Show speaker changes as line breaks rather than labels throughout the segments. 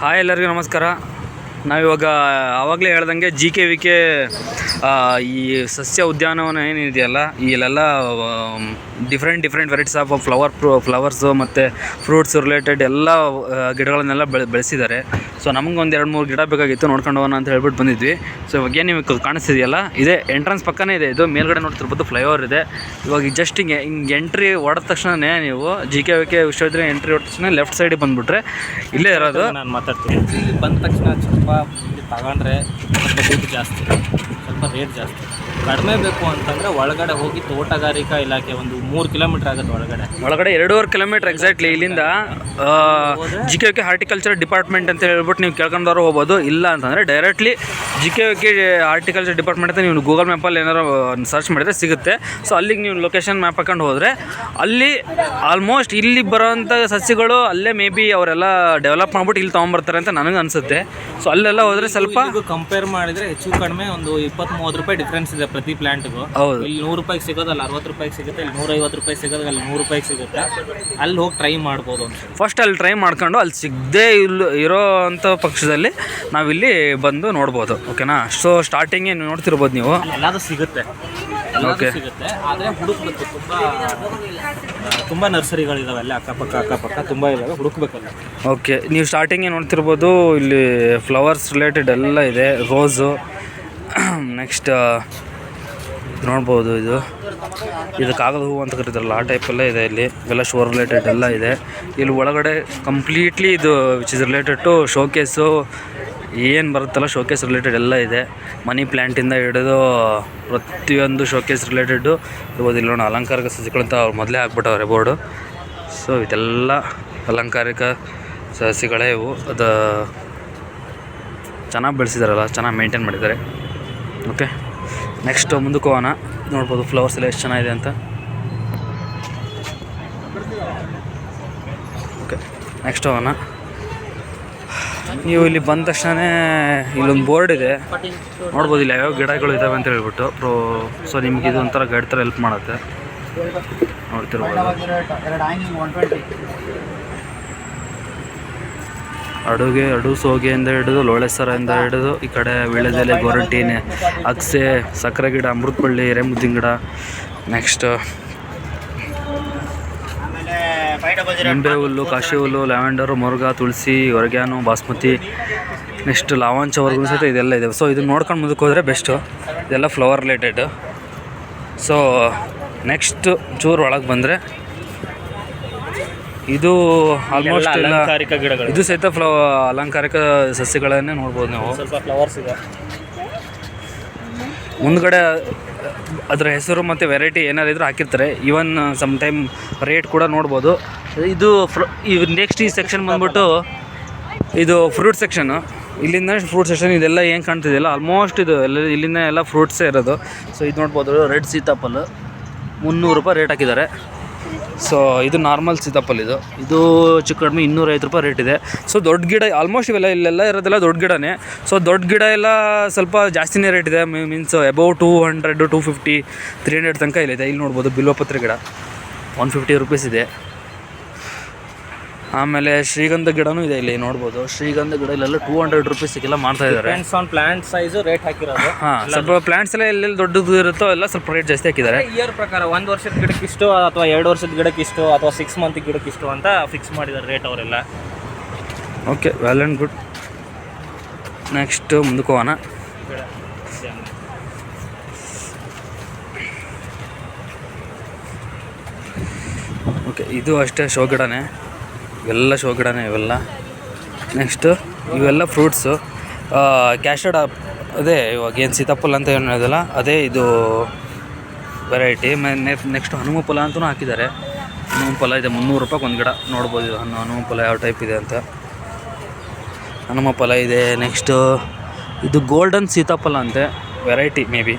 Hi ಎಲ್ಲರಿಗೂ ನಮಸ್ಕಾರ. ನಾವಿವಾಗ ಆವಾಗಲೇ ಹೇಳ್ದಂಗೆ ಜಿ ಕೆ ವಿ ಕೆ ಈ ಸಸ್ಯ ಉದ್ಯಾನವನ ಏನಿದೆಯಲ್ಲ, ಇಲ್ಲೆಲ್ಲ different different varieties of flower flowers ಮತ್ತು ಫ್ರೂಟ್ಸ್ ರಿಲೇಟೆಡ್ ಎಲ್ಲ ಗಿಡಗಳನ್ನೆಲ್ಲ ಬೆಳೆ, ಬೆಳೆಸಿದ್ದಾರೆ. ಸೊ ನಮ್ಗೆ ಒಂದು ಎರಡು ಮೂರು ಗಿಡ ಬೇಕಾಗಿತ್ತು, ನೋಡ್ಕೊಂಡು ಹೋಗೋಣ ಅಂತ ಹೇಳ್ಬಿಟ್ಟು ಬಂದಿದ್ವಿ. ಸೊ ಇವಾಗ ಏನು ನಿಮಗೆ ಕಾಣಿಸ್ತಿದೆಯಲ್ಲ, ಇದೇ ಎಂಟ್ರೆನ್ಸ್ ಪಕ್ಕನೇ ಇದೆ, ಇದು ಮೇಲ್ಗಡೆ ನೋಡ್ತಿರ್ಬೋದು ಫ್ಲೈಓವರ್ ಇದೆ. ಇವಾಗ ಜಸ್ಟ್ ಹಿಂಗೆ ಹಿಂಗೆ ಎಂಟ್ರಿ ಹೊಡೆದ ತಕ್ಷಣನೇ ನೀವು ಜಿ ಕೆ ವಿಕೆ ವಿಶ್ವವಿದ್ಯಾಲಯ ಎಂಟ್ರಿ ಹೊಡೆದ ತಕ್ಷಣ ಲೆಫ್ಟ್ ಸೈಡಿಗೆ ಬಂದುಬಿಟ್ರೆ, ಇಲ್ಲೇ ಇರೋದು.
ನಾನು ಮಾತಾಡ್ತೀನಿ. ಬಂದ ತಕ್ಷಣ ಸ್ವಲ್ಪ ತಗೊಂಡ್ರೆ ಸ್ವಲ್ಪ ಜಾಸ್ತಿ, ಸ್ವಲ್ಪ ರೇಟ್ ಜಾಸ್ತಿ. ಕಡಿಮೆ ಬೇಕು ಅಂತಂದರೆ ಒಳಗಡೆ ಹೋಗಿ ತೋಟಗಾರಿಕಾ ಇಲಾಖೆ ಒಂದು ಮೂರು ಕಿಲೋಮೀಟ್ರ್ ಆಗುತ್ತೆ ಒಳಗಡೆ.
ಒಳಗಡೆ ಎರಡೂವರೆ ಕಿಲೋಮೀಟರ್ ಎಕ್ಸಾಕ್ಟ್ಲಿ ಇಲ್ಲಿಂದ G K K horticulture department ಅಂತ ಹೇಳ್ಬಿಟ್ಟು ನೀವು ಕೇಳ್ಕೊಂಡವ್ರು ಹೋಗ್ಬೋದು. ಇಲ್ಲ ಅಂತಂದರೆ directly G K K horticulture department ಅಂತ ನೀವು ಗೂಗಲ್ ಮ್ಯಾಪಲ್ಲಿ ಏನಾರು ಸರ್ಚ್ ಮಾಡಿದ್ರೆ ಸಿಗುತ್ತೆ. ಸೊ ಅಲ್ಲಿಗೆ ನೀವು ಲೊಕೇಶನ್ ಮ್ಯಾಪ್ ಹಾಕೊಂಡು ಹೋದರೆ, ಅಲ್ಲಿ ಆಲ್ಮೋಸ್ಟ್ ಇಲ್ಲಿ ಬರೋವಂಥ ಸಸ್ಯಗಳು ಅಲ್ಲೇ ಮೇ ಬಿ ಅವರೆಲ್ಲ ಡೆವಲಪ್ ಮಾಡ್ಬಿಟ್ಟು ಇಲ್ಲಿ ತೊಗೊಂಬರ್ತಾರೆ ಅಂತ ನನಗೆ ಅನಿಸುತ್ತೆ. ಸೊ ಅಲ್ಲೆಲ್ಲ ಹೋದರೆ ಸ್ವಲ್ಪ
ಕಂಪೇರ್ ಮಾಡಿದ್ರೆ ಹೆಚ್ಚು ಕಡಿಮೆ ಒಂದು ಇಪ್ಪತ್ತು ಮೂವತ್ತು ರೂಪಾಯಿ ಡಿಫ್ರೆನ್ಸ್ ಇದೆ ಪ್ರತಿ ಪ್ಲಾಂಟ್ಗೂ
ಹೌದು.
ಇಲ್ಲಿ ನೂರು ರೂಪಾಯಿಗೆ ಸಿಗೋದು ಅಲ್ಲಿ ಅರವತ್ತು ರೂಪಾಯಿ ಸಿಗುತ್ತೆ ಇಲ್ಲಿ ನೂರೈವತ್ತು ರೂಪಾಯಿ ಸಿಗೋದು ಅಲ್ಲಿ ನೂರು ರೂಪಾಯಿ ಸಿಗುತ್ತೆ. ಅಲ್ಲಿ ಹೋಗಿ ಟ್ರೈ ಮಾಡ್ಬೋದು ಅಂತ
ಫಸ್ಟ್ ಅಲ್ಲಿ ಟ್ರೈ ಮಾಡ್ಕೊಂಡು ಅಲ್ಲಿ ಸಿಗದೆ ಇಲ್ಲ ಇರೋ ಅಂಥ ಪಕ್ಷದಲ್ಲಿ ನಾವಿಲ್ಲಿ ಬಂದು ನೋಡ್ಬೋದು ಓಕೆನಾ ಸೊ ಸ್ಟಾರ್ಟಿಂಗ್ ನೋಡ್ತಿರ್ಬೋದು ನೀವು.
ಎಲ್ಲಾದ್ರೂ ಸಿಗುತ್ತೆ. ಎಲ್ಲಾದ್ರೂ
Okay.
ಸಿಗುತ್ತೆ. ಆದರೆ ಹುಡುಕ್ಬೇಕು ತುಂಬ ತುಂಬ ನರ್ಸರಿಗಳಿದಾವೆ ಅಲ್ಲಿ ಅಕ್ಕಪಕ್ಕ ಅಕ್ಕಪಕ್ಕ ತುಂಬ ಇದಾವೆ, ಹುಡುಕ್ಬೇಕಲ್ಲ.
ಓಕೆ, ನೀವು ಸ್ಟಾರ್ಟಿಂಗೇ ನೋಡ್ತಿರ್ಬೋದು, ಇಲ್ಲಿ ಫ್ಲವರ್ಸ್ ರಿಲೇಟೆಡ್ ಎಲ್ಲ ಇದೆ ರೋಸು ನೆಕ್ಸ್ಟ್ ನೋಡ್ಬೋದು ಇದು. ಇದು ಕಾಗದ ಹೂವು ಅಂತ ಕರೀತಾರಲ್ಲ, ಆ ಎಲ್ಲ ಇದೆ ಇಲ್ಲಿ ಇವೆಲ್ಲ ಶೋ ರಿಲೇಟೆಡ್ ಎಲ್ಲ ಇದೆ. ಇಲ್ಲಿ ಒಳಗಡೆ ಕಂಪ್ಲೀಟ್ಲಿ ಇದು which is related to showcase ಏನು ಬರುತ್ತಲ್ಲ ಶೋಕೇಸ್ ರಿಲೇಟೆಡ್ ಎಲ್ಲ ಇದೆ. ಮನಿ ಪ್ಲ್ಯಾಂಟಿಂದ ಹಿಡಿದು ಪ್ರತಿಯೊಂದು ಶೋಕೇಸ್ ರಿಲೇಟೆಡ್ಡು ಇರ್ಬೋದು. ಇಲ್ಲಿ ನೋಡಿ, ಅಲಂಕಾರಿಕ ಸಸಿಗಳಂತ ಅವ್ರು ಮೊದಲೇ ಹಾಕ್ಬಿಟ್ಟವ್ರೆ ಬೋರ್ಡು ಸೊ ಇದೆಲ್ಲ ಅಲಂಕಾರಿಕ ಸಸಿಗಳೇ ಇವು. ಅದು ಚೆನ್ನಾಗಿ ಬೆಳೆಸಿದಾರಲ್ಲ, ಚೆನ್ನಾಗಿ ಮೇಂಟೈನ್ ಮಾಡಿದ್ದಾರೆ. ಓಕೆ ನೆಕ್ಸ್ಟ್ ಮುಂದಕ್ಕೆ ಹೋಗೋಣ. ನೋಡ್ಬೋದು ಫ್ಲವರ್ಸ್ ಎಲ್ಲ ಎಷ್ಟು ಚೆನ್ನಾಗಿದೆ ಅಂತ. ಓಕೆ ನೆಕ್ಸ್ಟ್ ಹೋಗೋಣ. ನೀವು ಇಲ್ಲಿ ಬಂದ ತಕ್ಷಣ ಇಲ್ಲೊಂದು ಬೋರ್ಡ್ ಇದೆ. ನೋಡ್ಬೋದು ಇಲ್ಲ ಯಾವ್ಯಾವ ಗಿಡಗಳು ಇದ್ದಾವೆ ಅಂತ ಹೇಳ್ಬಿಟ್ಟು. ಪ್ರೋ ಸೊ ನಿಮ್ಗೆ ಇದು ಒಂಥರ ಗೈಡ್ ಥರ ಹೆಲ್ಪ್ ಮಾಡುತ್ತೆ. ನೋಡ್ತಿರ್ಬೋದು. ಅಡುಗೆ, ಅಡು ಸೋಗೆಯಿಂದ ಹಿಡಿದು ಇಂದ ಹಿಡಿದು, ಈ ಕಡೆ ವೀಳ್ಯದೆಲೆ, ಗೋರಂಟಿನೇ ಅಕ್ಸೆ ಸಕ್ಕರೆ ಗಿಡ, ಅಮೃತಪಳ್ಳಿ ಎರೆಮುದ್ದಿನ ಗಿಡ. ನೆಕ್ಸ್ಟ್ ನಿಂಬೆ ಹುಲ್ಲು ಕಾಶಿ ಹುಲ್ಲು ಲ್ಯಾವೆಂಡರು ಮುರುಘಾ ತುಳಸಿ ಹೊರಗ್ಯಾನು ಬಾಸ್ಮತಿ ನೆಕ್ಸ್ಟ್ ಲಾವಂಚವರೆಗೂ ಸಹಿತ ಇದೆಲ್ಲ ಇದೆ. ಸೊ ಇದನ್ನು ನೋಡ್ಕೊಂಡು ಮುಂದಕ್ಕೆ ಹೋದರೆ ಬೆಸ್ಟು ಇದೆಲ್ಲ ಫ್ಲವರ್ ರಿಲೇಟೆಡ್ ಸೊ ನೆಕ್ಸ್ಟ್ ಚೂರು ಒಳಗೆ ಬಂದರೆ ಇದು ಆಲ್ಮೋಸ್ಟ್ ಎಲ್ಲ
ಅಲಂಕಾರಿಕ ಗಿಡಗಳು.
ಇದು ಸಹಿತ ಫ್ಲವ ಅಲಂಕಾರಿಕ ಸಸ್ಯಗಳನ್ನೇ ನೋಡ್ಬೋದು ನಾವು.
ಸ್ವಲ್ಪ ಫ್ಲವರ್ಸ್ ಇದೆ.
ಮುಂದ್ಗಡೆ ಅದರ ಹೆಸರು ಮತ್ತು ವೆರೈಟಿ ಏನಾದ್ರು ಇದ್ರೂ ಹಾಕಿರ್ತಾರೆ. ಈವನ್ ಸಮ್ ಟೈಮ್ ರೇಟ್ ಕೂಡ ನೋಡ್ಬೋದು. ಇದು ಫ್ರ ಈ ನೆಕ್ಸ್ಟ್ ಈ ಸೆಕ್ಷನ್ ಬಂದ್ಬಿಟ್ಟು ಇದು ಫ್ರೂಟ್ ಸೆಕ್ಷನು ಇಲ್ಲಿಂದ ಫ್ರೂಟ್ ಸೆಕ್ಷನ್ ಇದೆಲ್ಲ ಏನು ಕಾಣ್ತಿದೆಯಲ್ಲ ಆಲ್ಮೋಸ್ಟ್ ಇದು ಎಲ್ಲ, ಇಲ್ಲಿಂದ ಎಲ್ಲ ಫ್ರೂಟ್ಸೇ ಇರೋದು. ಸೊ ಇದು ನೋಡ್ಬೋದು ರೆಡ್ ಸೀತಾಫಲ್. ಮುನ್ನೂರು ರೂಪಾಯಿ ರೇಟ್ ಹಾಕಿದ್ದಾರೆ. ಸೊ ಇದು ನಾರ್ಮಲ್ ಸೀತಾಫಲ್ ಇದು. ಇದು ಚಿಕ್ಕ ಕಡಿಮೆ ಇನ್ನೂರೈವತ್ತು ರೂಪಾಯಿ ರೇಟ್ ಇದೆ. ಸೊ ದೊಡ್ಡ ಗಿಡ ಆಲ್ಮೋಸ್ಟ್ ಇವೆಲ್ಲ ಇಲ್ಲೆಲ್ಲ ಇರೋದೆಲ್ಲ ದೊಡ್ಡ ಗಿಡನೇ. ಸೊ ದೊಡ್ಡ ಗಿಡ ಎಲ್ಲ ಸ್ವಲ್ಪ ಜಾಸ್ತಿನೇ ರೇಟ್ ಇದೆ. Means above two hundred two fifty three hundred ತನಕ ಇಲ್ಲಿದೆ. ಇಲ್ಲಿ ನೋಡ್ಬೋದು ಬಿಲ್ವಪತ್ರೆ ಗಿಡ. ಒನ್ ಫಿಫ್ಟಿ ರುಪೀಸ್ ಇದೆ. ಆಮೇಲೆ ಶ್ರೀಗಂಧ ಗಿಡನೂ ಇದೆ ಇಲ್ಲಿ ನೋಡ್ಬೋದು. ಶ್ರೀಗಂಧ ಗಿಡ ಇಲ್ಲೆಲ್ಲ ಟೂ ಹಂಡ್ರೆಡ್ ರುಪೀಸಿಗೆಲ್ಲ ಮಾಡ್ತಾ ಇದ್ದಾರೆ.
Depends on plant size rate ಹಾಕಿರೋದು.
ಹಾಂ ಸ್ವಲ್ಪ ಪ್ಲಾಂಟ್ಸ್ ಎಲ್ಲ ಎಲ್ಲೆಲ್ಲಿ ದೊಡ್ಡದು ಇರುತ್ತೋ ಎಲ್ಲ ಸ್ವಲ್ಪ ರೇಟ್ ಜಾಸ್ತಿ ಹಾಕಿದ್ದಾರೆ.
ಇಯರ್ ಪ್ರಕಾರ ಒಂದು ವರ್ಷದ ಗಿಡಕ್ಕೆ ಇಷ್ಟು ಅಥವಾ ಎರಡು ವರ್ಷದ ಗಿಡಕ್ಕೆ ಇಷ್ಟು ಅಥವಾ ಸಿಕ್ಸ್ ಮಂತ್ ಗಿಡಕ್ಕೆ ಇಷ್ಟು ಅಂತ ಫಿಕ್ಸ್ ಮಾಡಿದ್ದಾರೆ ರೇಟ್ ಅವರೆಲ್ಲ.
Okay well and good next ಮುಂದಕ್ಕೆ ಹೋಗೋಣ ಓಕೆ ಇದು ಅಷ್ಟೇ ಶೋ ಗಿಡನೇ. ಇವೆಲ್ಲ ಶೋ ಗಿಡನೇ ಇವೆಲ್ಲ. ನೆಕ್ಸ್ಟು ಇವೆಲ್ಲ ಫ್ರೂಟ್ಸು ಕ್ಯಾಶಡ್ ಅದೇ ಇವಾಗ ಏನು ಸೀತಾಫಲ ಅಂತ ಏನು ಹೇಳಿದಲ್ಲ, ಅದೇ ಇದು ವೆರೈಟಿ ನೆಕ್ಸ್ಟ್ ಹನುಮ ಫಲ ಅಂತಲೂ ಹಾಕಿದ್ದಾರೆ. ಹನುಮ ಫಲ ಇದೆ, ಮುನ್ನೂರು ರೂಪಾಯಿಗೆ ಒಂದು ಗಿಡ. ನೋಡ್ಬೋದು ಇದು ಹಣ್ಣು ಹನುಮ ಯಾವ ಟೈಪ್ ಇದೆ ಅಂತ. ಹನುಮ ಫಲ ಇದೆ ನೆಕ್ಸ್ಟು ಇದು ಗೋಲ್ಡನ್ ಸೀತಾಫಲ ಅಂತೆ. ವೆರೈಟಿ ಮೇ ಬಿ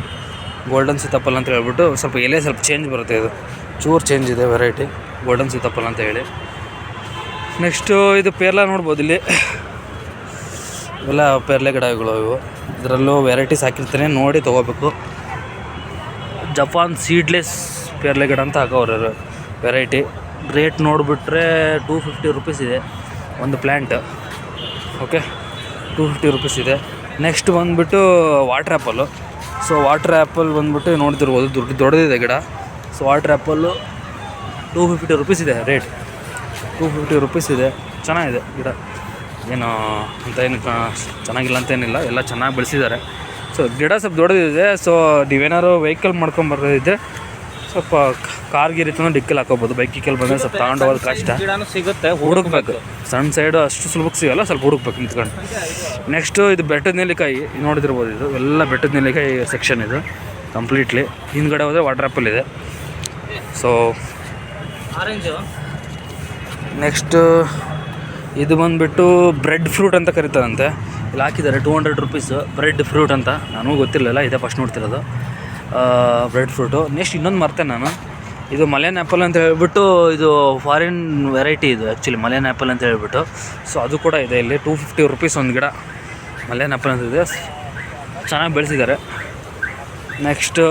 ಗೋಲ್ಡನ್ ಸೀತಾಫಲ ಅಂತ ಹೇಳ್ಬಿಟ್ಟು ಸ್ವಲ್ಪ ಎಲೆ ಸ್ವಲ್ಪ ಚೇಂಜ್ ಬರುತ್ತೆ ಇದು. ಚೂರು ಚೇಂಜ್ ಇದೆ ವೆರೈಟಿ ಗೋಲ್ಡನ್ ಸೀತಾಫಲ ಅಂತ ಹೇಳಿ. ನೆಕ್ಸ್ಟು ಇದು ಪೇರ್ಲ ನೋಡ್ಬೋದು ಇಲ್ಲಿ. ಇವೆಲ್ಲ ಪೇರ್ಲೆ ಗಿಡಗಳು ಇವು. ಇದರಲ್ಲೂ ವೆರೈಟೀಸ್ ಹಾಕಿರ್ತಾನೆ, ನೋಡಿ ತೊಗೋಬೇಕು. ಜಪಾನ್ ಸೀಡ್ಲೆಸ್ ಪೇರ್ಲೆ ಗಿಡ ಅಂತ ಹಾಕೋರು ವೆರೈಟಿ. ರೇಟ್ ನೋಡಿಬಿಟ್ರೆ ಟೂ ಫಿಫ್ಟಿ ರುಪೀಸ್ ಇದೆ, ಒಂದು plant okay? Two fifty rupees ಇದೆ. ನೆಕ್ಸ್ಟ್ ಬಂದುಬಿಟ್ಟು water apple. So water apple ಬಂದ್ಬಿಟ್ಟು ನೋಡ್ತಿರ್ಬೋದು, ದೊಡ್ಡ ದೊಡ್ಡದಿದೆ ಗಿಡ. So water apple two fifty rupees ಇದೆ ರೇಟ್. ಟೂ ಫಿಫ್ಟಿ ರುಪೀಸ್ ಇದೆ. ಚೆನ್ನಾಗಿದೆ ಗಿಡ. ಏನು ಅಂತ ಏನು ಕ- ಚೆನ್ನಾಗಿಲ್ಲ ಅಂತ ಏನಿಲ್ಲ ಎಲ್ಲ ಚೆನ್ನಾಗಿ ಬೆಳೆಸಿದ್ದಾರೆ. ಸೊ ಗಿಡ ಸ್ವಲ್ಪ ದೊಡ್ಡದಿದೆ ಸೊ ನೀವೇನಾದ್ರು ವೆಹಿಕಲ್ ಮಾಡ್ಕೊಂಬರೋದಿದ್ದರೆ ಸ್ವಲ್ಪ ಕಾರ್ ಗೀರ್ ಡಿಕ್ಕಲ್ ಡಿಕ್ಕಲ್ಲಿ ಹಾಕೋಬೋದು. ಬೈಕ್ ಗಿಕ್ಕಲ್ ಬಂದರೆ ಸ್ವಲ್ಪ ತಗೊಂಡು ಹೋಗೋದು ಕಷ್ಟ.
ಸಿಗುತ್ತೆ
ಹುಡುಕ್ಬೇಕು. ಸಣ್ಣ ಸೈಡು ಅಷ್ಟು ಸುಲಭಕ್ಕೆ ಸಿಗಲ್ಲ ಸ್ವಲ್ಪ ಹುಡುಕ್ಬೇಕು ನಿಂತ್ಕೊಂಡು. ನೆಕ್ಸ್ಟು ಇದು ಬೆಟ್ಟದ ನೆಲ್ಲಿಕಾಯಿ ನೋಡಿದಿರ್ಬೋದು ಇದು? ಎಲ್ಲ ಬೆಟ್ಟದ ನೆಲ್ಲಿಕಾಯಿ ಸೆಕ್ಷನ್ ಇದು. ಕಂಪ್ಲೀಟ್ಲಿ ಹಿಂದ್ಗಡೆ ಹೋದರೆ ವಾಟರ್ ಆ್ಯಪಲ್ ಇದೆ. ಸೊ
ಆರೆಂಜು
ನೆಕ್ಸ್ಟ್ ಇದು ಬಂದುಬಿಟ್ಟು ಬ್ರೆಡ್ ಫ್ರೂಟ್ ಅಂತ ಕರಿತಾರಂತೆ. ಇಲ್ಲಿ ಹಾಕಿದ್ದಾರೆ two hundred rupees bread fruit ಅಂತ. ನನಗೂ ಗೊತ್ತಿರಲಿಲ್ಲ, ಇದೇ ಫಸ್ಟ್ ನೋಡ್ತಿರೋದು. Bread fruit. ನೆಕ್ಸ್ಟ್ ಇನ್ನೊಂದು ಮರ್ತೆ ನಾನು. ಇದು ಮಲೇನ್ ಆ್ಯಪಲ್ ಅಂತ ಹೇಳ್ಬಿಟ್ಟು ಇದು ಫಾರಿನ್ ವೆರೈಟಿ ಇದು ಆ್ಯಕ್ಚುಲಿ ಮಲೇನ್ ಆ್ಯಪಲ್ ಅಂತ ಹೇಳ್ಬಿಟ್ಟು. ಸೊ ಅದು ಕೂಡ ಇದೆ ಇಲ್ಲಿ. ಟೂ ಫಿಫ್ಟಿ ರುಪೀಸ್ ಒಂದು ಗಿಡ. ಮಲೆನ್ ಆ್ಯಪಲ್ ಅಂತ ಇದೆ. ಚೆನ್ನಾಗಿ ಬೆಳೆಸಿದ್ದಾರೆ. ನೆಕ್ಸ್ಟ್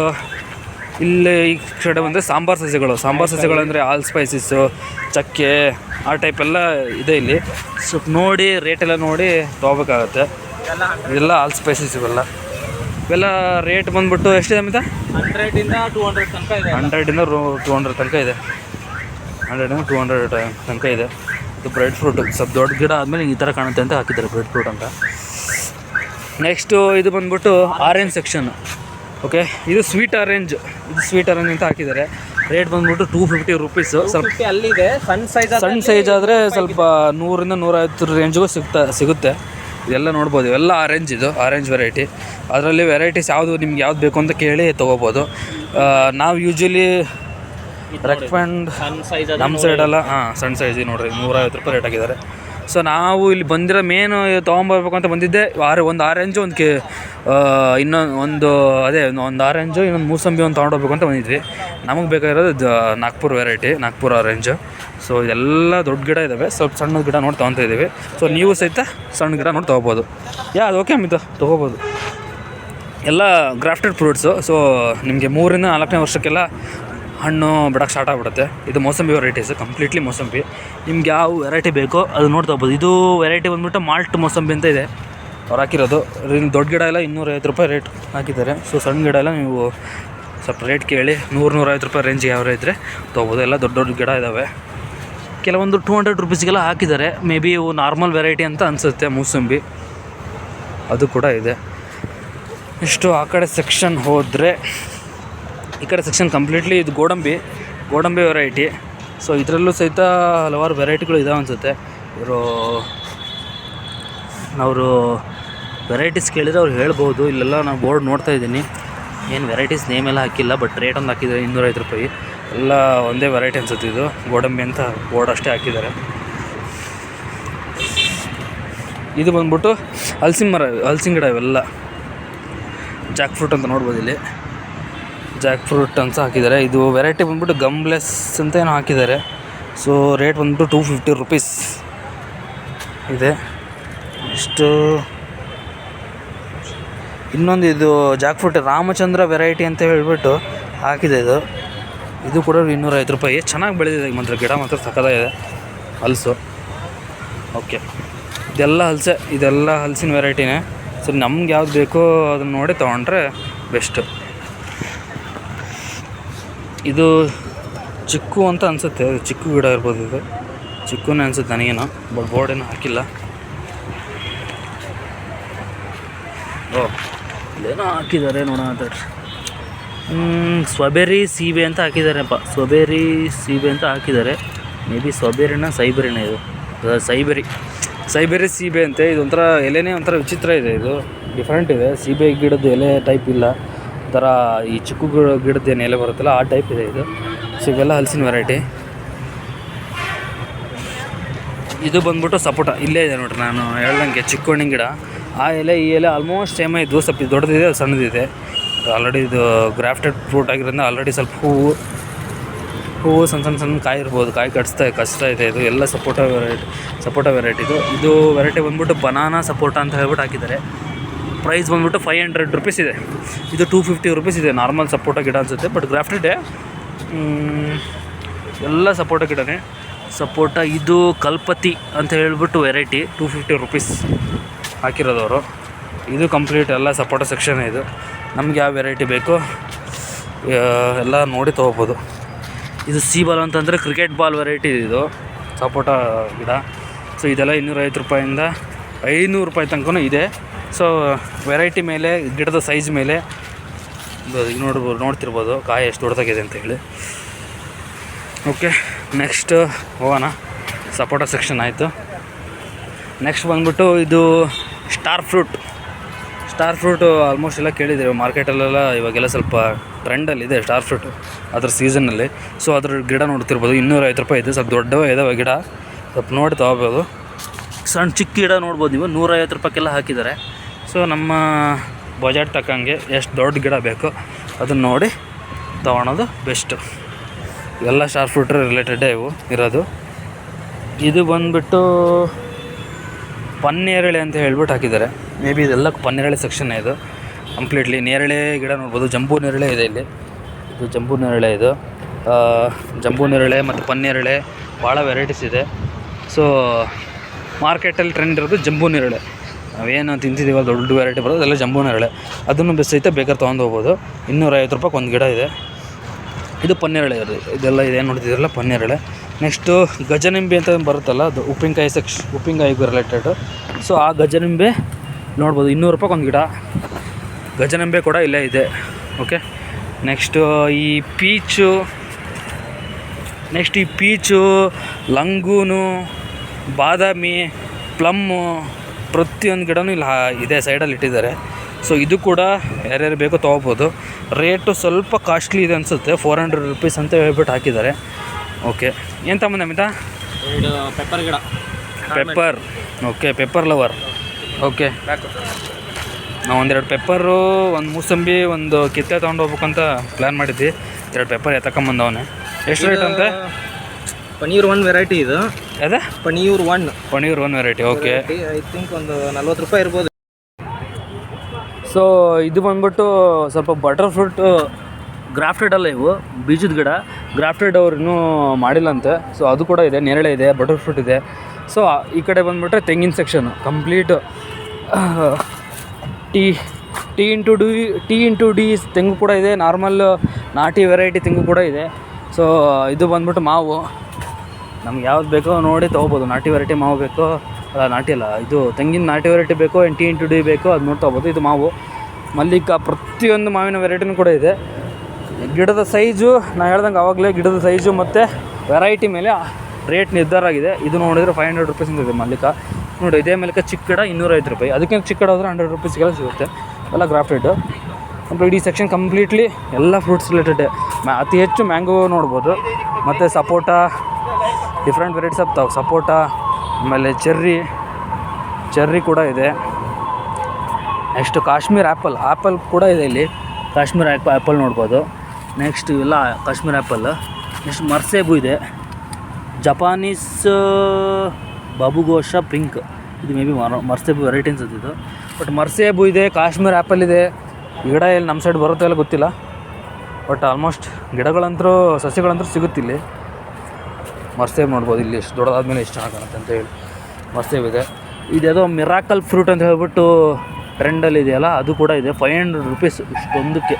ಇಲ್ಲಿ ಈ ಕಡೆ ಬಂದರೆ ಸಾಂಬಾರು ಸಸ್ಯಗಳು. ಸಾಂಬಾರು ಸಸ್ಯಗಳು ಅಂದರೆ ಆಲ್ ಸ್ಪೈಸಸ್ಸು ಚಕ್ಕೆ ಆ ಟೈಪ್ ಎಲ್ಲ ಇದೆ ಇಲ್ಲಿ. ಸ್ವಲ್ಪ ನೋಡಿ ರೇಟೆಲ್ಲ ನೋಡಿ ತೊಗೋಬೇಕಾಗತ್ತೆ. ಇದೆಲ್ಲ ಆಲ್ ಸ್ಪೈಸಸ್ ಇವೆಲ್ಲ. ಇವೆಲ್ಲ ರೇಟ್ ಬಂದ್ಬಿಟ್ಟು ಎಷ್ಟಿದೆ ಮಿತ
ಹಂಡ್ರೆಡಿಂದ ಟೂ ಹಂಡ್ರೆಡ್ ತನಕ ಇದೆ
ಹಂಡ್ರೆಡಿಂದ ಟೂ ಹಂಡ್ರೆಡ್ ತನಕ ಇದೆ. ಹಂಡ್ರೆಡಿಂದ ಟೂ ಹಂಡ್ರೆಡ್ ತನಕ ಇದೆ. ಇದು ಬ್ರೆಡ್ ಫ್ರೂಟ್ ಸ್ವಲ್ಪ ದೊಡ್ಡ ಗಿಡ ಆದಮೇಲೆ ಈ ಥರ ಕಾಣುತ್ತೆ ಅಂತ ಹಾಕಿದ್ದಾರೆ ಬ್ರೆಡ್ ಫ್ರೂಟ್ ಅಂತ. ನೆಕ್ಸ್ಟು ಇದು ಬಂದ್ಬಿಟ್ಟು ಆರೆಂಜ್ ಸೆಕ್ಷನ್ ಓಕೆ ಇದು ಸ್ವೀಟ್ ಆರೆಂಜ್ ಇದು ಸ್ವೀಟ್ ಆರೆಂಜ್ ಅಂತ ಹಾಕಿದ್ದಾರೆ. ರೇಟ್ ಬಂದ್ಬಿಟ್ಟು ಟೂ ಫಿಫ್ಟಿ ರುಪೀಸು ಸ್ವಲ್ಪ
ಅಲ್ಲಿದೆ. ಸಣ್ಣ ಸೈಜ್
ಸಣ್ಣ ಸೈಜ್ ಆದರೆ ಸ್ವಲ್ಪ ನೂರಿಂದ ನೂರೈವತ್ತು ರೇಂಜ್ಗೂ ಸಿಗ್ತಾ ಸಿಗುತ್ತೆ. ಇದೆಲ್ಲ ನೋಡ್ಬೋದು. ಇವೆಲ್ಲ ಆರೆಂಜ್ ಇದು ಆರೆಂಜ್ ವೆರೈಟಿ ಅದರಲ್ಲಿ ವೆರೈಟೀಸ್ ಯಾವುದು ನಿಮ್ಗೆ ಯಾವ್ದು ಬೇಕು ಅಂತ ಕೇಳಿ ತೊಗೋಬೋದು. ನಾವು ಯೂಶ್ವಲಿ ರೆಕಮೆಂಡ್ ನಮ್ಮ ಸೈಡೆಲ್ಲ ಹಾಂ ಸಣ್ಣ ಸೈಜ್ ನೋಡಿರಿ ನೂರೈವತ್ತು ರೂಪಾಯಿ ರೇಟ್ ಹಾಕಿದ್ದಾರೆ. ಸೊ ನಾವು ಇಲ್ಲಿ ಬಂದಿರೋ ಮೇನ್ ತೊಗೊಂಬರ್ಬೇಕು ಅಂತ ಬಂದಿದ್ದೆ. ಆರು, ಒಂದು ಆರೆಂಜು ಒಂದು ಕೆ ಇನ್ನೊಂದು ಒಂದು, ಅದೇ, ಒಂದು ಆರೆಂಜು ಇನ್ನೊಂದು ಮೂಸಂಬಿ ಒಂದು ತೊಗೊಂಡೋಗ್ಬೇಕು ಅಂತ ಬಂದಿದ್ವಿ. ನಮಗೆ ಬೇಕಾಗಿರೋದು Nagpur variety Nagpur orange so ಇದೆಲ್ಲ ದೊಡ್ಡ ಗಿಡ ಇದ್ದಾವೆ ಸ್ವಲ್ಪ ಸಣ್ಣ ಗಿಡ ನೋಡಿ ತೊಗೊತಾ ಇದ್ದೀವಿ. ಸೊ ನೀವು ಸಹಿತ ಸಣ್ಣ ಗಿಡ ನೋಡಿ ತೊಗೋಬೋದು. ಯಾ, ಅದು ಓಕೆ ಅಮಿತ? ತೊಗೋಬೋದು. ಎಲ್ಲ ಗ್ರಾಫ್ಟೆಡ್ ಫ್ರೂಟ್ಸು ಸೊ ನಿಮಗೆ ಮೂರಿಂದ ನಾಲ್ಕನೇ ವರ್ಷಕ್ಕೆಲ್ಲ ಹಣ್ಣು ಬಿಡೋಕ್ಕೆ ಸ್ಟಾರ್ಟ್ ಆಗಿಬಿಡುತ್ತೆ. ಇದು ಮೋಸಂಬಿ ವೆರೈಟೀಸ್ ಕಂಪ್ಲೀಟ್ಲಿ ಮೋಸಂಬಿ. ನಿಮ್ಗೆ ಯಾವ ವೆರೈಟಿ ಬೇಕೋ ಅದು ನೋಡ್ತಾ ಇದು ವೆರೈಟಿ ಬಂದ್ಬಿಟ್ಟು ಮಾಲ್ಟ್ ಮೋಸಂಬಿ ಅಂತ ಇದೆ. ಅವ್ರು ಹಾಕಿರೋದು. ದೊಡ್ಡ ಗಿಡ ಎಲ್ಲ ಇನ್ನೂರೈವತ್ತು ರೂಪಾಯಿ ರೇಟ್ ಹಾಕಿದ್ದಾರೆ. ಸೊ ಸಣ್ಣ ಗಿಡ ಎಲ್ಲ ನೀವು ಸ್ವಲ್ಪ ರೇಟ್ ಕೇಳಿ. ನೂರು, ನೂರೈವತ್ತು ರೂಪಾಯಿ ರೇಂಜಿಗೆ ಯಾವ ಇದ್ದರೆ ತೊಗೋಬೋದು. ಎಲ್ಲ ದೊಡ್ಡ ದೊಡ್ಡ ಗಿಡ ಇದ್ದಾವೆ ಕೆಲವೊಂದು ಟೂ ಹಂಡ್ರೆಡ್ ರುಪೀಸ್ಗೆಲ್ಲ ಹಾಕಿದ್ದಾರೆ. ಮೇ ಬಿ ಇವು ನಾರ್ಮಲ್ ವೆರೈಟಿ ಅಂತ ಅನಿಸುತ್ತೆ ಮೂಸಂಬಿ. ಅದು ಕೂಡ ಇದೆ. ಇಷ್ಟು ಆ ಕಡೆ ಸೆಕ್ಷನ್ ಹೋದರೆ ಈ ಕಡೆ ಸೆಕ್ಷನ್ ಕಂಪ್ಲೀಟ್ಲಿ ಇದು ಗೋಡಂಬಿ ಗೋಡಂಬಿ ವೆರೈಟಿ ಸೊ ಇದರಲ್ಲೂ ಸಹಿತ ಹಲವಾರು ವೆರೈಟಿಗಳು ಇದಾವೆ ಅನಿಸುತ್ತೆ. ಇವರು ಅವರು ವೆರೈಟೀಸ್ ಕೇಳಿದರೆ ಅವ್ರು ಹೇಳ್ಬೋದು. ಇಲ್ಲೆಲ್ಲ ನಾನು ಬೋರ್ಡ್ ನೋಡ್ತಾ ಇದ್ದೀನಿ. ಏನು ವೆರೈಟೀಸ್ ನೇಮ್ ಎಲ್ಲ ಹಾಕಿಲ್ಲ ಬಟ್ ರೇಟ್ ಒಂದು ಹಾಕಿದ್ದಾರೆ ಇನ್ನೂರೈದು ರೂಪಾಯಿ. ಎಲ್ಲ ಒಂದೇ ವೆರೈಟಿ ಅನಿಸುತ್ತೆ ಇದು. ಗೋಡಂಬಿ ಅಂತ ಬೋರ್ಡ್ ಅಷ್ಟೇ ಹಾಕಿದ್ದಾರೆ. ಇದು ಬಂದ್ಬಿಟ್ಟು ಹಲ್ಸಿನ ಮರ ಹಲ್ಸಿನ ಗಿಡ ಇವೆಲ್ಲ. ಜಾಕ್ ಫ್ರೂಟ್ ಅಂತ ನೋಡ್ಬೋದು ಇಲ್ಲಿ. ಜಾಕ್ ಫ್ರೂಟ್ ಅಂತ ಹಾಕಿದ್ದಾರೆ. ಇದು ವೆರೈಟಿ ಬಂದ್ಬಿಟ್ಟು ಗಮ್ಲೆಸ್ ಅಂತ ಏನೋ ಹಾಕಿದ್ದಾರೆ. ಸೊ ರೇಟ್ ಬಂದ್ಬಿಟ್ಟು ಟೂ ಫಿಫ್ಟಿ ರುಪೀಸ್ ಇದೆ. ಇಷ್ಟು ಇನ್ನೊಂದು ಇದು ಜಾಕ್ ಫ್ರೂಟ್ ರಾಮಚಂದ್ರ ವೆರೈಟಿ ಅಂತ ಹೇಳಿಬಿಟ್ಟು ಹಾಕಿದೆ ಇದು. ಇದು ಕೂಡ ಇನ್ನೂರೈವತ್ತು ರೂಪಾಯಿ. ಚೆನ್ನಾಗಿ ಬೆಳೆದಿದೆ ಮಾತ್ರ. ಗಿಡ ಮಾತ್ರ ಸಕ್ಕತ್ತಾಗಿದೆ ಹಲಸು. ಓಕೆ ಇದೆಲ್ಲ ಹಲಸೆ. ಇದೆಲ್ಲ ಹಲಸಿನ ವೆರೈಟಿನೇ ಸೊ ನಮ್ಗೆ ಯಾವ್ದು ಬೇಕೋ ಅದನ್ನ ನೋಡಿ ತೊಗೊಂಡ್ರೆ ಬೆಸ್ಟು ಇದು ಚಿಕ್ಕು ಅಂತ ಅನಿಸುತ್ತೆ ಚಿಕ್ಕು ಗಿಡ ಇರ್ಬೋದು ಇದು. ಚಿಕ್ಕುನೇ ಅನಿಸುತ್ತೆ ನನಗೇನು, ಬಟ್ ಬೋರ್ಡ್ ಏನೂ ಹಾಕಿಲ್ಲ. ಓ, ಇಲ್ಲೇನೋ ಹಾಕಿದ್ದಾರೆ ನೋಡೋಣ ತಡ್ರಿ ಸ್ವಬೇರಿ ಸೀಬೆ ಅಂತ ಹಾಕಿದ್ದಾರೆಪ್ಪ ಸ್ವಬೇರಿ ಸೀಬೆ ಅಂತ ಹಾಕಿದ್ದಾರೆ. ಮೇ ಬಿ ಸ್ವಬೇರಿನ ಸೈಬರಿನ ಇದು. ಸೈಬರಿ. ಸೈಬರಿ ಸೀಬೆ ಅಂತೆ. ಇದೊಂಥರ ಎಲೆನೇ ಒಂಥರ ವಿಚಿತ್ರ ಇದೆ ಇದು. ಡಿಫ್ರೆಂಟ್ ಇದೆ. ಸೀಬೆ ಗಿಡದ ಎಲೆ ಟೈಪ್ ಇಲ್ಲ. ಒಂಥರ ಈ ಚಿಕ್ಕು ಗಿಡ ಗಿಡದ ಏನು ಎಲೆ ಬರುತ್ತಲ್ಲ, ಆ ಟೈಪ್ ಇದೆ ಇದು. ಸೊ ಇವೆಲ್ಲ ಹಲಸಿನ ವೆರೈಟಿ ಇದು ಬಂದ್ಬಿಟ್ಟು ಸಪೋಟ. ಇಲ್ಲೇ ಇದೆ ನೋಡ್ರಿ ನಾನು ಹೇಳ್ದಂಗೆ ಚಿಕ್ಕ ಹಣ್ಣಿನ ಗಿಡ. ಆ ಎಲೆ, ಈ ಎಲೆ ಆಲ್ಮೋಸ್ಟ್ ಸೇಮ್ ಇದು, ಸ್ವಲ್ಪ ದೊಡ್ಡದಿದೆ, ಸಣ್ಣದಿದೆ. ಆಲ್ರೆಡಿ ಇದು ಗ್ರಾಫ್ಟೆಡ್ ಫ್ರೂಟ್ ಆಗಿರೋದ್ರಿಂದ ಆಲ್ರೆಡಿ ಸ್ವಲ್ಪ ಹೂವು ಹೂವು ಸಣ್ಣ ಸಣ್ಣ ಸಣ್ಣ ಕಾಯಿ ಇರ್ಬೋದು, ಕಾಯಿ ಕಟ್ಸ್ತಾ ಕಷ್ಟ ಇದೆ ಇದು. ಎಲ್ಲ ಸಪೋಟ ವೆರೈಟಿ ಸಪೋಟ ವೆರೈಟಿದು ಇದು. ವೆರೈಟಿ ಬಂದ್ಬಿಟ್ಟು ಬನಾನಾ ಸಪೋಟ ಅಂತ ಹೇಳ್ಬಿಟ್ಟು ಹಾಕಿದ್ದಾರೆ. ಪ್ರೈಸ್ ಬಂದುಬಿಟ್ಟು ಫೈವ್ ಹಂಡ್ರೆಡ್ ರುಪೀಸ್ ಇದೆ. ಇದು ಟೂ ಫಿಫ್ಟಿ ರುಪೀಸ್ ಇದೆ. ನಾರ್ಮಲ್ ಸಪೋಟ ಗಿಡ ಅನಿಸುತ್ತೆ. ಬಟ್ ಗ್ರಾಫ್ಟೆಡ್ ಎಲ್ಲ ಸಪೋಟ ಗಿಡನೇ. ಸಪೋಟ ಇದು ಕಲ್ಪತಿ ಅಂತ ಹೇಳ್ಬಿಟ್ಟು ವೆರೈಟಿ ಟೂ ಫಿಫ್ಟಿ ರುಪೀಸ್ ಹಾಕಿರೋದವರು. ಇದು ಕಂಪ್ಲೀಟ್ ಎಲ್ಲ ಸಪೋಟ ಸೆಕ್ಷನ್ ಇದು. ನಮ್ಗೆ ಯಾವ ವೆರೈಟಿ ಬೇಕು ಎಲ್ಲ ನೋಡಿ ತೊಗೋಬೋದು. ಇದು ಸಿ ಬಾಲ್ ಅಂತಂದರೆ ಕ್ರಿಕೆಟ್ ಬಾಲ್ ವೆರೈಟಿ ಇದು ಸಪೋಟ ಗಿಡ. ಸೊ ಇದೆಲ್ಲ ಇನ್ನೂರೈವತ್ತು ರೂಪಾಯಿಂದ ಐನೂರು ರೂಪಾಯಿ ತನಕ ಇದೆ. ಸೊ ವೆರೈಟಿ ಮೇಲೆ, ಗಿಡದ ಸೈಜ್ ಮೇಲೆ ಈಗ ನೋಡ್ಬೋದು ನೋಡ್ತಿರ್ಬೋದು. ಕಾಯಿ ಎಷ್ಟು ದೊಡ್ಡದಾಗಿದೆ ಅಂತ ಹೇಳಿ. ಓಕೆ ನೆಕ್ಸ್ಟ್ ಹೋಗೋಣ. ಸಪೋಟ ಸೆಕ್ಷನ್ ಆಯಿತು. ನೆಕ್ಸ್ಟ್ ಬಂದ್ಬಿಟ್ಟು ಇದು star fruit star fruit almost ಎಲ್ಲ ಕೇಳಿದ್ದೀವಿ ಮಾರ್ಕೆಟಲ್ಲೆಲ್ಲ ಇವಾಗೆಲ್ಲ ಸ್ವಲ್ಪ ಟ್ರೆಂಡಲ್ಲಿದೆ ಸ್ಟಾರ್ ಫ್ರೂಟ್ ಅದ್ರ ಸೀಸನಲ್ಲಿ ಸೊ ಅದ್ರ ಗಿಡ ನೋಡ್ತಿರ್ಬೋದು. ಇನ್ನೂರೈವತ್ತು ರೂಪಾಯಿ ಇದೆ. ಸ್ವಲ್ಪ ದೊಡ್ಡವೇ ಇದಾವೆ ಗಿಡ. ಸ್ವಲ್ಪ ನೋಡಿ ತೊಗೋಬೋದು. ಸಣ್ಣ ಚಿಕ್ಕ ಗಿಡ ನೋಡ್ಬೋದು ನೀವು. ನೂರೈವತ್ತು ರೂಪಾಯಿಗೆಲ್ಲ ಹಾಕಿದ್ದಾರೆ. ಸೊ ನಮ್ಮ ಬಜೆಟ್ ತಕ್ಕಂಗೆ ಎಷ್ಟು ದೊಡ್ಡ ಗಿಡ ಬೇಕು ಅದನ್ನು ನೋಡಿ ತೊಗೊಳೋದು ಬೆಸ್ಟು. ಎಲ್ಲ ಸ್ಟಾರ್ ಫ್ರೂಟ್ ರಿಲೇಟೆಡೇ ಇವು, ಇರೋದು. ಇದು ಬಂದುಬಿಟ್ಟು ಪನ್ನೇರಳೆ ಅಂತ ಹೇಳ್ಬಿಟ್ಟು ಹಾಕಿದ್ದಾರೆ. ಮೇ ಬಿ ಇದೆಲ್ಲ ಪನ್ನೇರಳೆ ಸೆಕ್ಷನ್ ಇದು. ಕಂಪ್ಲೀಟ್ಲಿ ನೇರಳೆ ಗಿಡ ನೋಡ್ಬೋದು. ಜಂಬೂ ನೇರಳೆ ಇದೆ ಇಲ್ಲಿ. ಇದು ಜಂಬೂ ನೇರಳೆ ಇದು. ಜಂಬೂ ನೇರಳೆ ಮತ್ತು ಪನ್ನೇರಳೆ, ಭಾಳ ವೆರೈಟೀಸ್ ಇದೆ. ಸೊ ಮಾರ್ಕೆಟಲ್ಲಿ ಟ್ರೆಂಡ್ ಇರೋದು ಜಂಬೂ ನೇರಳೆ. ನಾವೇನು ತಿಂತಿದ್ದೀವಲ್ಲ ದೊಡ್ಡ ವೆರೈಟಿ ಬರೋದು, ಅದೆಲ್ಲ ಜಂಬೂ ನೇರಳೆ. ಅದನ್ನು ಐತೆ ಬೇಕಾದ್ರೆ ತೊಗೊಂಡು ಹೋಗ್ಬೋದು. ಇನ್ನೂರೈವತ್ತು ರೂಪಾಯಿಗೆ ಒಂದು ಗಿಡ ಇದೆ. ಇದು ಪನ್ನೇರಳೆ ಇದೆ ಇದೆಲ್ಲ ಇದೆ ನೋಡ್ತಿದ್ದೀರಲ್ಲ, ಪನ್ನೇರಳೆ. ನೆಕ್ಸ್ಟು ಗಜನಿಂಬೆ ಅಂತ ಬರುತ್ತಲ್ಲ, ಅದು ಉಪ್ಪಿನಕಾಯಿ ಸೆಕ್ಷ ಉಪ್ಪಿನಕಾಯಿಗೂ ರಿಲೇಟೆಡು ಸೊ ಆ ಗಜನಿಂಬೆ ನೋಡ್ಬೋದು. ಇನ್ನೂರು ರೂಪಾಯಿಗೆ ಒಂದು ಗಿಡ. ಗಜನಿಂಬೆ ಕೂಡ ಇಲ್ಲೇ ಇದೆ. ಓಕೆ ನೆಕ್ಸ್ಟು ಈ ಪೀಚು ನೆಕ್ಸ್ಟ್ ಈ ಪೀಚು, ಲಂಗೂನು, ಬಾದಾಮಿ, ಪ್ಲಮ್ಮು ಪ್ರತಿಯೊಂದು ಗಿಡನೂ ಇಲ್ಲಿ ಇದೇ ಸೈಡಲ್ಲಿ ಇಟ್ಟಿದ್ದಾರೆ. ಸೊ ಇದು ಕೂಡ ಯಾರ್ಯಾರು ಬೇಕೋ ತೊಗೋಬೋದು. ರೇಟು ಸ್ವಲ್ಪ ಕಾಸ್ಟ್ಲಿ ಇದೆ ಅನಿಸುತ್ತೆ. ಫೋರ್ ಹಂಡ್ರೆಡ್ ರುಪೀಸ್ ಅಂತ ಹೇಳ್ಬಿಟ್ಟು ಹಾಕಿದ್ದಾರೆ. ಓಕೆ ಏನು ತಗೊಂಬಂದ
ನಮಿತ? ಪೆಪ್ಪರ್ ಗಿಡ.
Pepper okay pepper lover okay ನಾವು ಒಂದೆರಡು ಪೆಪ್ಪರು ಒಂದು ಮೂಸಂಬಿ ಒಂದು ಕಿತ್ತೆ ತೊಗೊಂಡು ಹೋಗ್ಬೇಕಂತ ಪ್ಲ್ಯಾನ್ ಮಾಡಿದ್ವಿ. ಎರಡು ಪೆಪ್ಪರ್ ಎತ್ತಕೊಂಬಂದವನೆ ಎಷ್ಟು ರೇಟ್ ಅಂತ?
ಪನ್ನೀರ್ ಒಂದು ವೆರೈಟಿ ಇದು.
ಅದೇ?
Panniyur one
Panniyur one variety okay
I think ಒಂದು ನಲ್ವತ್ತು ರೂಪಾಯಿ ಇರ್ಬೋದು.
ಸೊ ಇದು ಬಂದ್ಬಿಟ್ಟು ಸ್ವಲ್ಪ ಬಟರ್ ಫ್ರೂಟ್ ಗ್ರಾಫ್ಟೆಡ್ ಅಲ್ಲ ಇವು ಬೀಜದ ಗಿಡ. ಗ್ರಾಫ್ಟೆಡ್ ಅವ್ರು ಇನ್ನೂ ಮಾಡಿಲ್ಲಂತೆ. ಸೊ ಅದು ಕೂಡ ಇದೆ ನೇರಳೆ ಇದೆ ಬಟರ್ ಫ್ರೂಟ್ ಇದೆ. ಸೊ ಈ ಕಡೆ ಬಂದುಬಿಟ್ರೆ ತೆಂಗಿನ section complete T T into D T into D ತೆಂಗು ಕೂಡ ಇದೆ ನಾರ್ಮಲ್ ನಾಟಿ ವೆರೈಟಿ ತೆಂಗು ಕೂಡ ಇದೆ. ಸೊ ಇದು ಬಂದ್ಬಿಟ್ಟು ಮಾವು. ನಮ್ಗೆ ಯಾವ್ದು ಬೇಕೋ ನೋಡಿ ತೊಗೋಬೋದು. ನಾಟಿ ವೆರೈಟಿ ಮಾವು ಬೇಕೋ, ಅಲ್ಲ ನಾಟಿ ಅಲ್ಲ, ಇದು ತೆಂಗಿನ ನಾಟಿ ವೆರೈಟಿ ಬೇಕೋ ಏನು ಟಿ ಇಂಟು ಡಿ ಬೇಕೋ, ಅದು ನೋಡಿ ತೊಗೋಬೋದು. ಇದು ಮಾವು. ಮಲ್ಲಿಕ ಪ್ರತಿಯೊಂದು ಮಾವಿನ ವೆರೈಟಿನೂ ಕೂಡ ಇದೆ. ಗಿಡದ ಸೈಜು, ನಾ ಹೇಳ್ದಂಗೆ ಆವಾಗಲೇ ಗಿಡದ ಸೈಜು ಮತ್ತು ವೆರೈಟಿ ಮೇಲೆ ರೇಟ್ ನಿರ್ಧಾರ ಆಗಿದೆ. ಇದು ನೋಡಿದ್ರೆ ಫೈವ್ ಹಂಡ್ರೆಡ್ ರುಪೀಸ್ ಇದೆ ಮಲ್ಲಿಕ. ನೋಡಿ, ಇದೇ ಮಲ್ಲಿಕ ಚಿಕ್ಕ ಗಿಡ ಇನ್ನೂರೈವತ್ತು ರೂಪಾಯಿ. ಅದಕ್ಕಿಂತ ಚಿಕ್ಕ ಗಿಡ ಹೋದ್ರೆ ಹಂಡ್ರೆಡ್ ರುಪೀಸ್ಗೆಲ್ಲ ಸಿಗುತ್ತೆ. ಎಲ್ಲ ಗ್ರಾಫ್ಟೆಡ್ ಕಂಪ್ಲೀಟ್ ಈ ಸೆಕ್ಷನ್ ಕಂಪ್ಲೀಟ್ಲಿ ಎಲ್ಲ ಫ್ರೂಟ್ಸ್ ರಿಲೇಟೆಡ್ ಅತಿ ಹೆಚ್ಚು ಮ್ಯಾಂಗೋ ನೋಡ್ಬೋದು. ಮತ್ತು ಸಪೋಟ ಡಿಫ್ರೆಂಟ್ ವೆರೈಟೀಸ್ ಆಫ್ ತಾವು ಸಪೋಟ ಆಮೇಲೆ ಚೆರ್ರಿ ಚೆರ್ರಿ ಕೂಡ ಇದೆ. ನೆಕ್ಸ್ಟ್ ಕಾಶ್ಮೀರ್ ಆ್ಯಪಲ್ ಆ್ಯಪಲ್ ಕೂಡ ಇದೆ ಇಲ್ಲಿ. ಕಾಶ್ಮೀರ್ ಆ್ಯಪ್ ಆ್ಯಪಲ್ ನೋಡ್ಬೋದು. ನೆಕ್ಸ್ಟ್ ಇವೆಲ್ಲ ಕಾಶ್ಮೀರ್ ಆ್ಯಪಲ್ ನೆಕ್ಸ್ಟ್ ಮರ್ಸೇಬು ಇದೆ. ಜಪಾನೀಸ್ ಬಾಬುಗೋಶ ಪಿಂಕ್ ಇದು ಮೇ ಬಿ ಮರ್ಸೇಬು ವೆರೈಟಿ ಅನ್ಸುತ್ತೆ ಇದು. ಬಟ್ ಮರ್ಸೇಬು ಇದೆ ಕಾಶ್ಮೀರ್ ಆ್ಯಪಲ್ ಇದೆ. ಗಿಡ ಎಲ್ಲಿ ನಮ್ಮ ಸೈಡ್ ಬರುತ್ತೋ ಇಲ್ಲ ಗೊತ್ತಿಲ್ಲ. But almost ಗಿಡಗಳಂತರೂ, ಸಸ್ಯಗಳಂತರೂ ಸಿಗುತ್ತಿಲ್ಲಿ. ಮರ್ಸೇಬ್ ನೋಡ್ಬೋದು ಇಲ್ಲಿ ಎಷ್ಟು ದೊಡ್ಡದಾದ್ಮೇಲೆ ಎಷ್ಟು ಚೆನ್ನಾಗಿ ಕಾಣುತ್ತೆ ಅಂತ ಹೇಳಿ ಮಸ್ತೆ ಇದೆ. ಇದ್ಯಾವುದೋ ಮಿರಾಕಲ್ ಫ್ರೂಟ್ ಅಂತ ಹೇಳ್ಬಿಟ್ಟು ಟ್ರೆಂಡಲ್ಲಿ ಇದೆಯಲ್ಲ, ಅದು ಕೂಡ ಇದೆ. ಫೈವ್ ಹಂಡ್ರೆಡ್ ರುಪೀಸ್ ಇಷ್ಟೊಂದಕ್ಕೆ.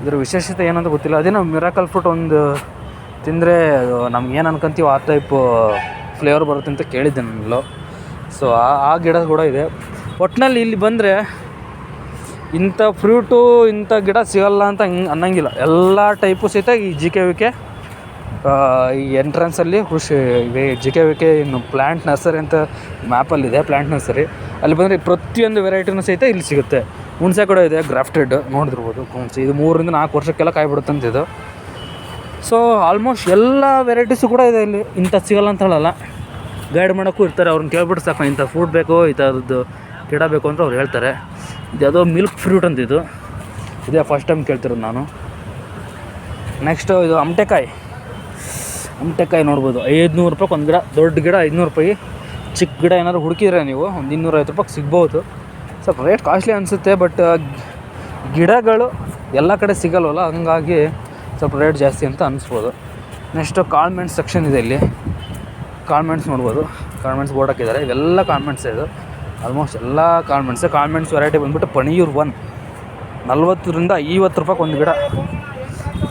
ಇದರ ವಿಶೇಷತೆ ಏನಂತ ಗೊತ್ತಿಲ್ಲ. ಅದೇನೋ ಮಿರಾಕಲ್ ಫ್ರೂಟ್ ಒಂದು ತಿಂದರೆ ನಮ್ಗೆ ಏನು ಅನ್ಕೊಂತೀವೋ ಆ ಟೈಪ್ ಫ್ಲೇವರ್ ಬರುತ್ತೆ ಅಂತ ಕೇಳಿದ್ದೆ ನಾನು ಸೊ ಆ ಆ ಗಿಡ ಕೂಡ ಇದೆ. ಒಟ್ಟಿನಲ್ಲಿ ಇಲ್ಲಿ ಬಂದರೆ ಇಂಥ ಫ್ರೂಟು ಇಂಥ ಗಿಡ ಸಿಗಲ್ಲ ಅಂತ ಹಿಂಗೆ ಅನ್ನಂಗಿಲ್ಲ. ಎಲ್ಲ ಟೈಪು ಸಹಿತ ಈ ಜಿ ಕೆ ವಿ ಕೆ ಈ ಎಂಟ್ರೆನ್ಸಲ್ಲಿ ಕೃಷಿ, ಇವೆ ಜಿ ಕೆ ವಿ ಕೆ ಇನ್ನು ಪ್ಲ್ಯಾಂಟ್ ನರ್ಸರಿ ಅಂತ ಮ್ಯಾಪಲ್ಲಿದೆ ಪ್ಲ್ಯಾಂಟ್ ನರ್ಸರಿ ಅಲ್ಲಿ ಬಂದರೆ ಪ್ರತಿಯೊಂದು ವೆರೈಟಿನೂ ಸಹಿತ ಇಲ್ಲಿ ಸಿಗುತ್ತೆ. ಹುಣಸೆ ಕೂಡ ಇದೆ ಗ್ರಾಫ್ಟೆಡ್ ನೋಡಿರ್ಬೋದು ಹುಣಸೆ. ಇದು ಮೂರರಿಂದ ನಾಲ್ಕು ವರ್ಷಕ್ಕೆಲ್ಲ ಕಾಯ್ಬಿಡುತ್ತಂತ ಇದು. ಸೊ ಆಲ್ಮೋಸ್ಟ್ ಎಲ್ಲ ವೆರೈಟೀಸು ಕೂಡ ಇದೆ ಇಲ್ಲಿ. ಇಂಥ ಸಿಗಲ್ಲ ಅಂತ ಹೇಳಲ್ಲ. ಗೈಡ್ ಮಾಡೋಕ್ಕೂ ಇರ್ತಾರೆ, ಅವ್ರನ್ನ ಕೇಳ್ಬಿಟ್ಟು ಸಾಕು, ಇಂಥ ಫುಡ್ ಬೇಕು ಈ ಥರದ್ದು ಗಿಡ ಬೇಕು ಅಂತ ಅವ್ರು ಹೇಳ್ತಾರೆ. ಇದು ಯಾವುದೋ ಮಿಲ್ಕ್ ಫ್ರೂಟ್ ಅಂತ ಇದು. ಇದೇ ಫಸ್ಟ್ ಟೈಮ್ ಕೇಳ್ತಿರೋದು ನಾನು. ನೆಕ್ಸ್ಟು ಇದು ಅಮಟೆಕಾಯಿ. ಅಮಟೆಕಾಯಿ ನೋಡ್ಬೋದು. ಐದುನೂರು ರೂಪಾಯಿ ಒಂದು ಗಿಡ, ದೊಡ್ಡ ಗಿಡ, ಐದುನೂರು ರೂಪಾಯಿ. ಚಿಕ್ಕ ಗಿಡ ಏನಾದ್ರು ಹುಡುಕಿದ್ರೆ ನೀವು ಒಂದು ಇನ್ನೂರೈವತ್ತು ರೂಪಾಯಿಗೆ ಸಿಗ್ಬೋದು. ಸ್ವಲ್ಪ ರೇಟ್ ಕಾಸ್ಟ್ಲಿ ಅನಿಸುತ್ತೆ ಬಟ್ ಗಿಡಗಳು ಎಲ್ಲ ಕಡೆ ಸಿಗಲ್ವಲ್ಲ, ಹಂಗಾಗಿ ಸ್ವಲ್ಪ ರೇಟ್ ಜಾಸ್ತಿ ಅಂತ ಅನಿಸ್ಬೋದು. ನೆಕ್ಸ್ಟು ಕಾಳ್ಮೆಣ್ಸ್ ಸೆಕ್ಷನ್ ಇದೆ ಇಲ್ಲಿ. ಕಾಳ್ಮೆಂಟ್ಸ್ ನೋಡ್ಬೋದು. ಕಾಳ್ಮೆಂಟ್ಸ್ ಬೋರ್ಡ್ ಹಾಕಿದ್ದಾರೆ. ಇವೆಲ್ಲ ಕಾಳ್ಮೆಂಟ್ಸ್ ಇದು. ಆಲ್ಮೋಸ್ಟ್ ಎಲ್ಲ ಕಾಳ್ಮೆಂಟ್ಸು ಕಾಳ್ಮೆಂಟ್ಸ್ ವೆರೈಟಿ ಬಂದ್ಬಿಟ್ಟು ಪಣಿಯೂರ್ ಒನ್ ನಲ್ವತ್ತರಿಂದ ಐವತ್ತು ರೂಪಾಯಿಗೆ ಒಂದು ಗಿಡ.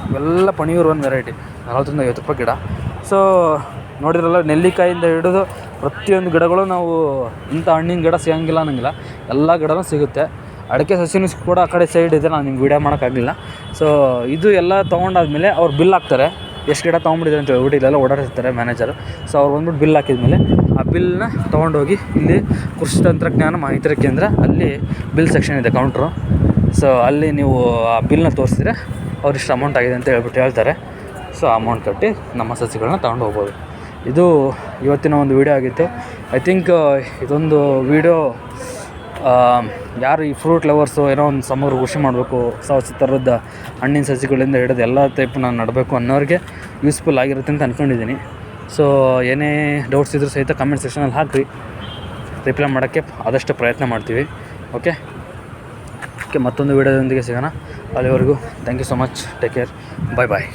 ಇವೆಲ್ಲ ಪಣಿಯೂರು ಒಂದು ವೆರೈಟಿ ನಲ್ವತ್ತರಿಂದ ಐವತ್ತು ರೂಪಾಯಿ ಗಿಡ. ಸೊ ನೋಡಿದ್ರಲ್ಲ, ನೆಲ್ಲಿಕಾಯಿಂದ ಹಿಡಿದು ಪ್ರತಿಯೊಂದು ಗಿಡಗಳು ನಾವು ಇಂಥ ಹಣ್ಣಿನ ಗಿಡ ಸಿಗಂಗಿಲ್ಲ ಅನ್ನಂಗಿಲ್ಲ. ಎಲ್ಲ ಗಿಡನೂ ಸಿಗುತ್ತೆ. ಅಡಿಕೆ ಸಸಿನೂ ಕೂಡ ಆ ಕಡೆ ಸೈಡ್ ಇದೆ, ನಾನು ನಿಮ್ಗೆ ವೀಡಿಯೋ ಮಾಡೋಕ್ಕಾಗಲಿಲ್ಲ. ಸೊ ಇದು ಎಲ್ಲ ತೊಗೊಂಡಾದ್ಮೇಲೆ ಅವ್ರು ಬಿಲ್ ಹಾಕ್ತಾರೆ. ಎಷ್ಟು ಗಿಡ ತೊಗೊಂಡಿದ್ದಾರೆ ಅಂತ ಹೇಳ್ಬಿಟ್ಟು ಇಲ್ಲೆಲ್ಲ ಓಡಾಡಿಸ್ತಾರೆ ಮ್ಯಾನೇಜರು ಸೊ ಅವ್ರು ಬಂದ್ಬಿಟ್ಟು ಬಿಲ್ ಹಾಕಿದ್ಮೇಲೆ ಆ ಬಿಲ್ನ ತೊಗೊಂಡೋಗಿ ಇಲ್ಲಿ ಕೃಷಿ ತಂತ್ರಜ್ಞಾನ ಮಾಹಿತಿ ಕೇಂದ್ರ ಅಲ್ಲಿ ಬಿಲ್ ಸೆಕ್ಷನ್ ಇದೆ ಕೌಂಟ್ರು ಸೊ ಅಲ್ಲಿ ನೀವು ಆ ಬಿಲ್ನ ತೋರಿಸಿದ್ರೆ ಅವ್ರು ಇಷ್ಟು ಅಮೌಂಟ್ ಆಗಿದೆ ಅಂತ ಹೇಳ್ಬಿಟ್ಟು ಹೇಳ್ತಾರೆ. ಸೊ ಅಮೌಂಟ್ ಕಟ್ಟಿ ನಮ್ಮ ಸಸಿಗಳನ್ನ ತಗೊಂಡು ಹೋಗ್ಬೋದು. ಇದು ಇವತ್ತಿನ ಒಂದು ವೀಡಿಯೋ ಆಗಿತ್ತು. ಐ ಥಿಂಕ್ ಇದೊಂದು ವೀಡಿಯೋ ಯಾರು ಈ ಫ್ರೂಟ್ ಲವರ್ಸು ಏನೋ ಒಂದು ಸಮಗ್ರ ಕೃಷಿ ಮಾಡಬೇಕು ಸಹ ಥರದ ಹಣ್ಣಿನ ಸಸಿಗಳಿಂದ ಹಿಡಿದು ಎಲ್ಲ ಟೈಪ್ ನಾನು ನಡಬೇಕು ಅನ್ನೋರಿಗೆ ಯೂಸ್ಫುಲ್ ಆಗಿರುತ್ತೆ ಅಂತ ಅಂದ್ಕೊಂಡಿದ್ದೀನಿ ಸೊ ಏನೇ ಡೌಟ್ಸ್ ಇದ್ದರೂ ಸಹಿತ ಕಮೆಂಟ್ ಸೆಕ್ಷನಲ್ಲಿ ಹಾಕಿರಿ. ರಿಪ್ಲೈ ಮಾಡೋಕ್ಕೆ ಆದಷ್ಟು ಪ್ರಯತ್ನ ಮಾಡ್ತೀವಿ. ಓಕೆ ಓಕೆ ಮತ್ತೊಂದು ವೀಡಿಯೋದೊಂದಿಗೆ ಸಿಗೋಣ. ಅಲ್ಲಿವರೆಗೂ thank you so much take care bye bye